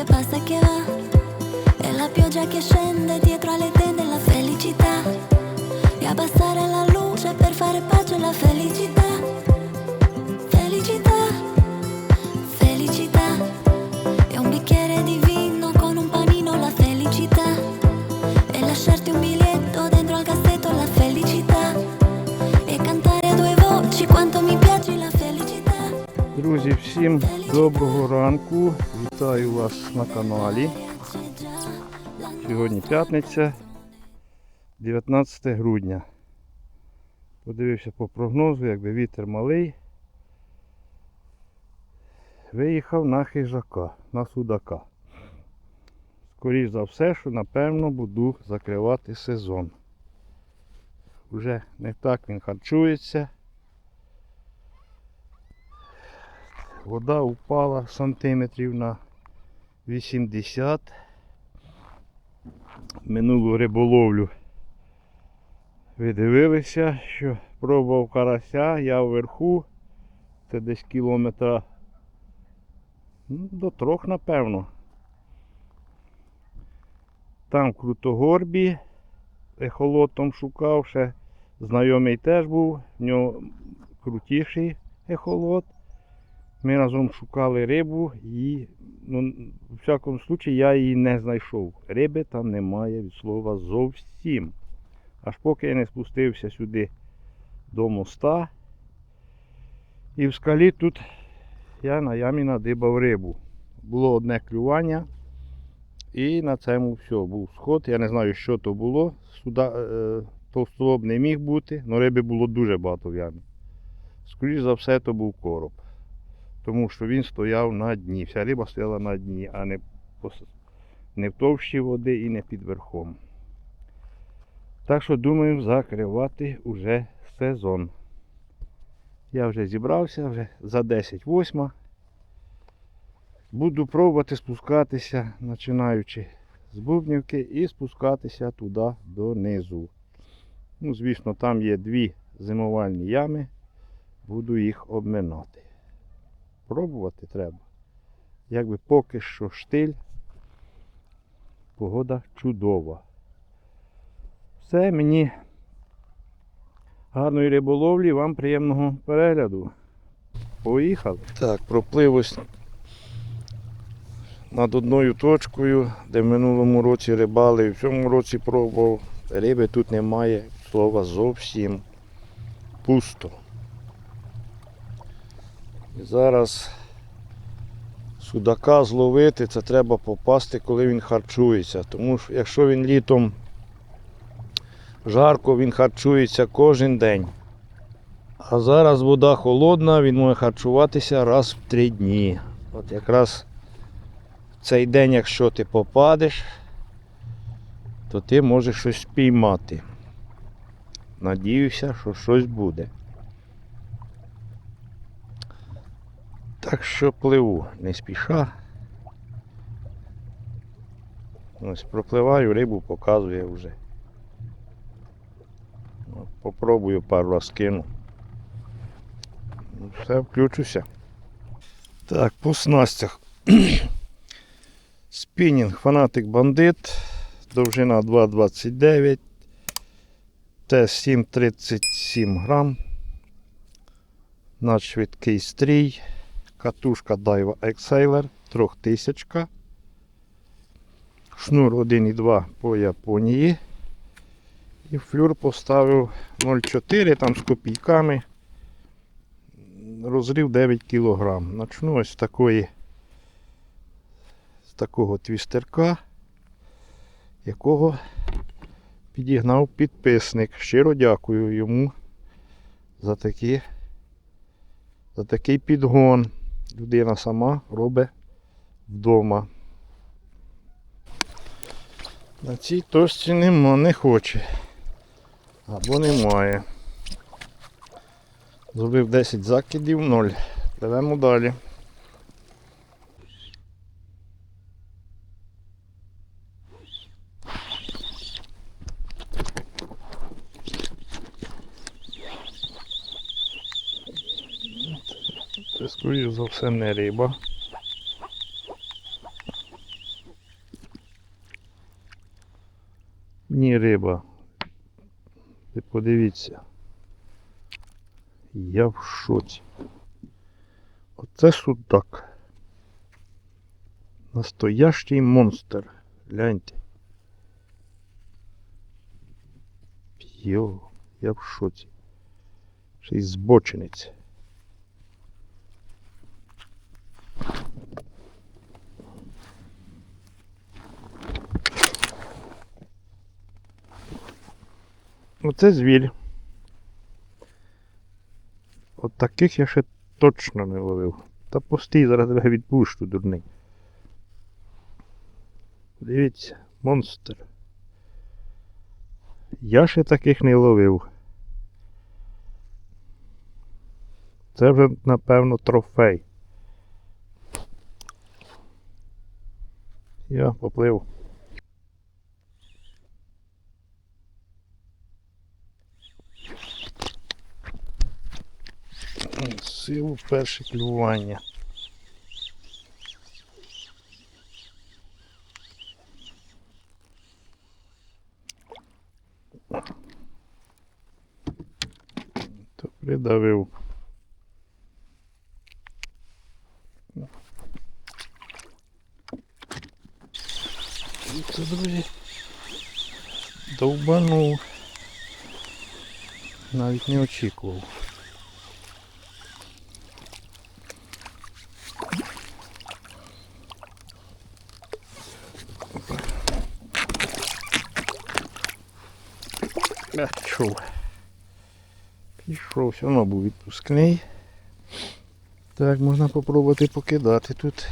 che passa e che va. E la pioggia che scende dietro alle tende la felicità. E abbassare la luce per fare pace la felicità. Felicità, felicità. E un bicchiere di vino con un panino la felicità. E lasciarti un biglietto dentro al cassetto la felicità. E cantare a due voci quanto mi piace la felicità. Друзі, всім доброго ранку. Вітаю вас на каналі. Сьогодні п'ятниця, 19 грудня. Подивився по прогнозу, якби вітер малий. Виїхав на хижака, на судака. Скоріш за все, що напевно буду закривати сезон. Уже не так він харчується. Вода упала сантиметрів на 80. Минулу риболовлю ви дивилися, що пробував карася, я вверху, це десь кілометра ну, до трьох, напевно. Там в Крутогорбі ехолотом шукав, ще знайомий теж був, в нього крутіший ехолот. Ми разом шукали рибу і, ну, в всякому случаї, я її не знайшов. Риби там немає від слова зовсім. Аж поки я не спустився сюди до моста. І в скалі тут я на ямі надибав рибу. Було одне клювання. І на цьому все, був сход. Я не знаю, що то було. Суда, е, товстолоб не міг бути, але риби було дуже багато в ямі. Скоріше за все, то був короб тому що він стояв на дні. Вся риба стояла на дні, а не, не в товщі води і не під верхом. Так що думаю закривати уже сезон. Я вже зібрався, вже за 10 восьма. Буду пробувати спускатися, починаючи з Бубнівки і спускатися туди донизу. Ну, звісно, там є дві зимувальні ями. Буду їх обминати пробувати треба. Якби поки що штиль, погода чудова. Все, мені гарної риболовлі, вам приємного перегляду. Поїхали. Так, проплив ось над одною точкою, де в минулому році рибали, і в цьому році пробував. Риби тут немає, слова зовсім пусто. І зараз судака зловити, це треба попасти, коли він харчується. Тому що якщо він літом жарко, він харчується кожен день. А зараз вода холодна, він може харчуватися раз в три дні. От якраз в цей день, якщо ти попадеш, то ти можеш щось спіймати. Надіюся, що щось буде. Так що пливу, не спіша. Ось пропливаю, рибу показує вже. Попробую пару раз кину. Ну, Все, включуся. Так, по снастях. Спінінг фанатик бандит. Довжина 2,29. Тест 7,37 грам. Надшвидкий стрій. Катушка Daiwa Exhaler 3000. Шнур 1,2 по Японії. І флюр поставив 0,4 там з копійками. Розрив 9 кг. Начну ось з такої з такого твістерка, якого підігнав підписник. Щиро дякую йому за такі за такий підгон. Людина сама робить вдома. На цій точці нема, не хоче. Або немає. Зробив 10 закидів, 0. Пливемо далі. Це, за все, не риба. Ні, риба. Ви подивіться. Я в шоці. Оце судак. Настоящий монстр. Гляньте. Йо, я в шоці. Ще й збочинець. Оце звіль. От таких я ще точно не ловив. Та постій, зараз тебе відпущу, дурний. Дивіться, монстр. Я ще таких не ловив. Це вже, напевно, трофей. Я поплив. Силу перше клювання. То придавив. І Це, друзі, довбанув. Навіть не очікував. Е, Пішов. Пішов, все одно був відпускний. Так, можна попробувати покидати тут.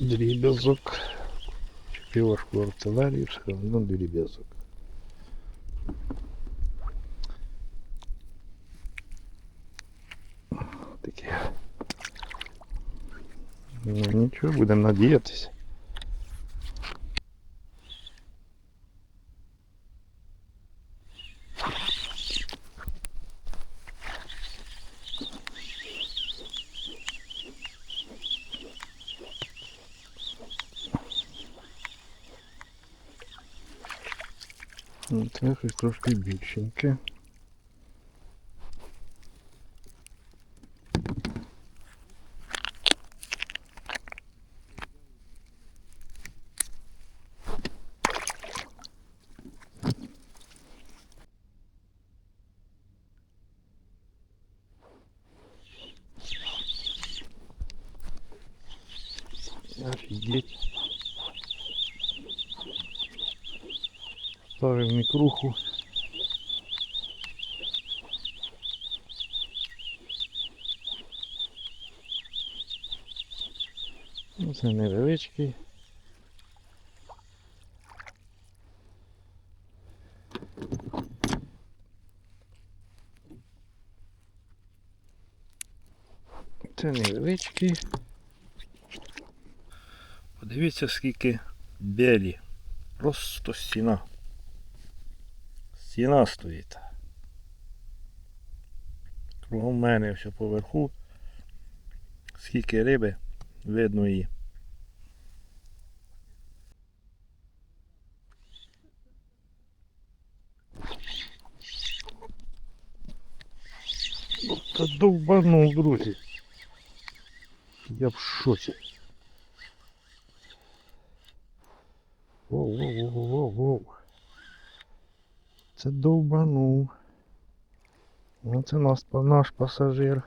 Дріб'язок. Чепівашку артилерії, все одно дріб'язок. Ну нічого, будемо надіятися. Ну, Це щось трошки більшеньке. Мікруху. Ну, Це невеличкий. Це невеличкий. Подивіться, скільки белі. Просто стіна. Стіна стоїть. Кругом мене все поверху. Скільки риби, видно її. Та довбанув, друзі. Я в шоці. Воу, Це довбанув. Ну це наш, наш пасажир.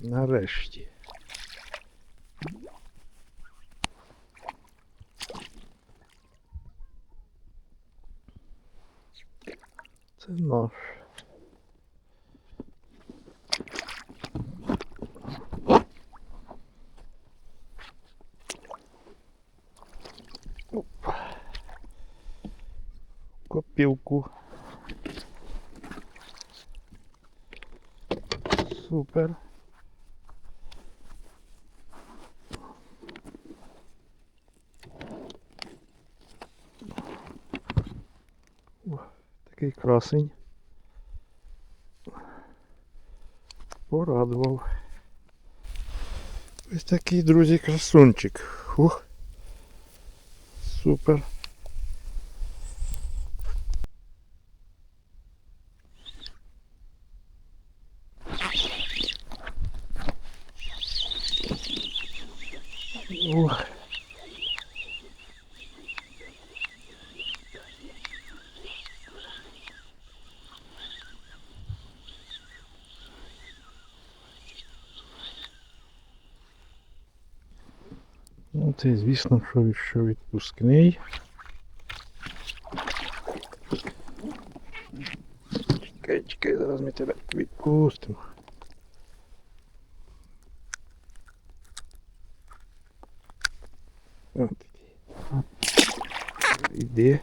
Нарешті. Це наш. Випівку. Супер. Такий красень. Порадував. Ось такий, друзі, красунчик. Фух. Супер. Ох. Ну, це, звісно, що, від- що відпускний. Чекай, чекай, зараз ми тебе відпустимо. От. Іди.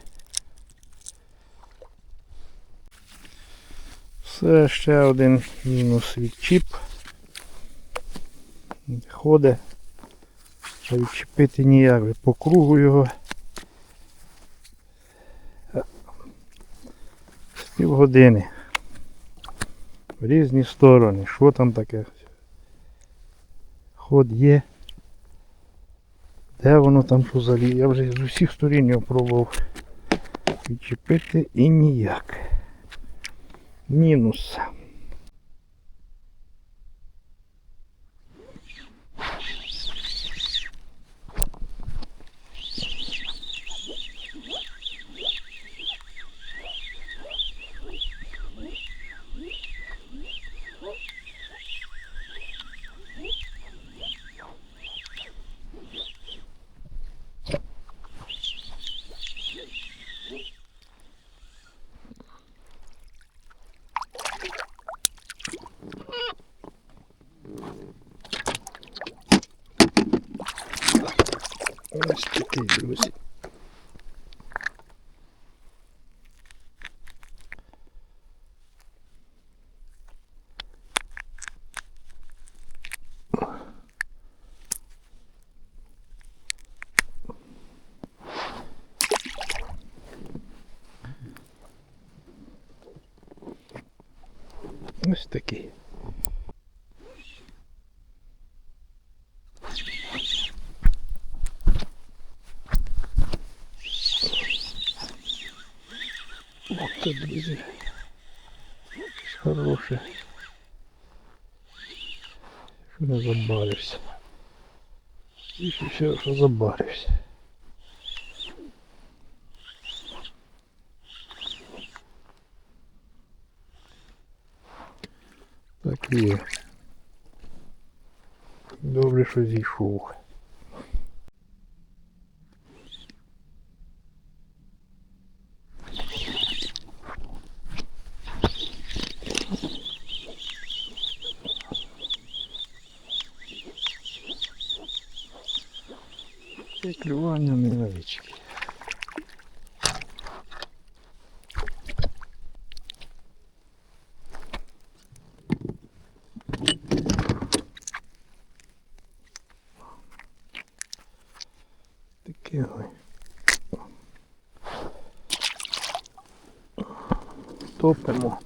Все, ще один мінус від чіп. Ходить. А відчепити ніяк по кругу його. З півгодини. В різні сторони. Що там таке? Ход є. Де воно там що залі? Я вже з усіх сторін його пробував відчепити і ніяк. Мінус. Ось такий. Ох ты, друзі. Хороше. Що не забарився. І ще все, що забарився. Так є. Добре, що зійшов. Це клювання невеличке. Таке ой. Топимо.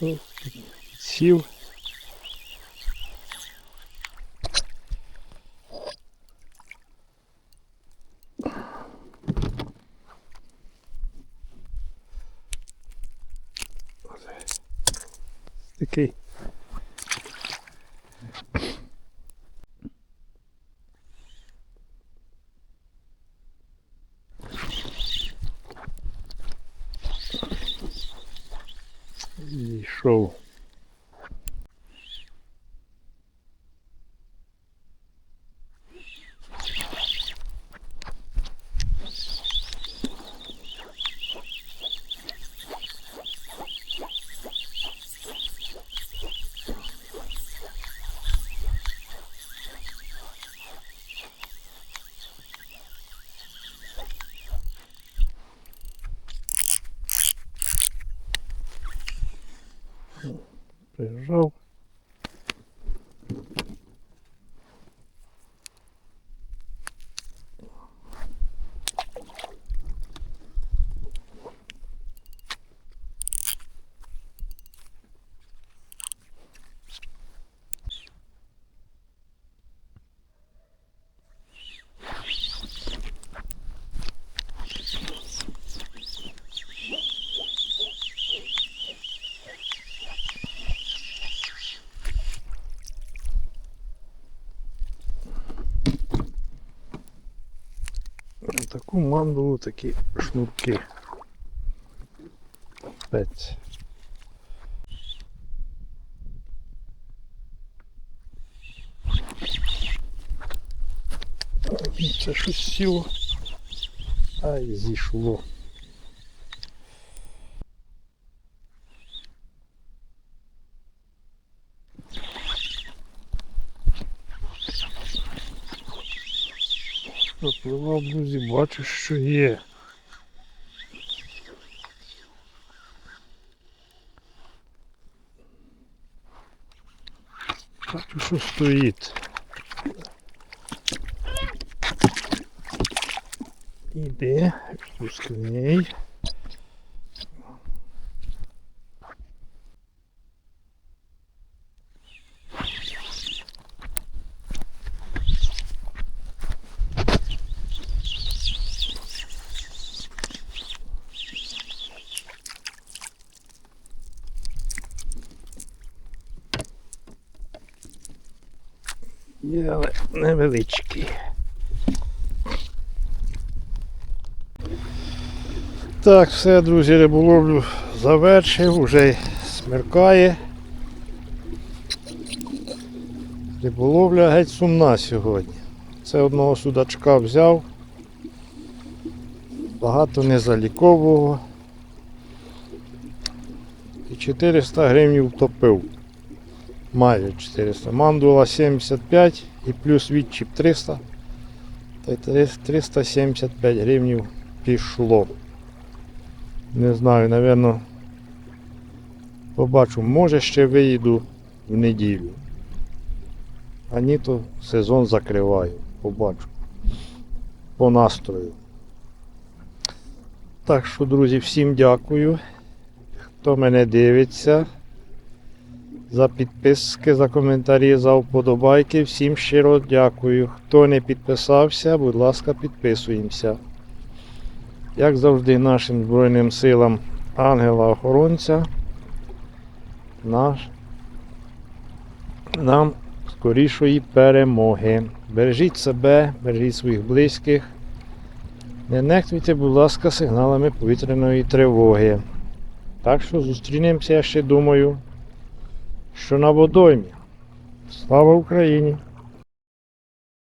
О, Сів. Такий. row таку мандулу такі шнурки. Пець. Це щось сіло. Ай, зійшло. Запливав, друзі, бачу, що є. Бачу, що стоїть. Іде, відпускний. Але невеличкий. Так, все, друзі, риболовлю завершив, вже смеркає. Риболовля геть сумна сьогодні. Це одного судачка взяв. Багато незалікового. І 400 гривень втопив. Майже 400. Мандула 75 і плюс відчіп 300. Та й 375 гривень пішло. Не знаю, напевно, побачу, може ще виїду в неділю. А ні, то сезон закриваю. Побачу. По настрою. Так що, друзі, всім дякую. Хто мене дивиться. За підписки, за коментарі, за вподобайки. Всім щиро дякую. Хто не підписався, будь ласка, підписуємося. Як завжди, нашим Збройним силам ангела-охоронця. Наш, нам скорішої перемоги. Бережіть себе, бережіть своїх близьких. Не нехтуйте, будь ласка, сигналами повітряної тривоги. Так що зустрінемося, я ще думаю, що на водоймі. Слава Україні!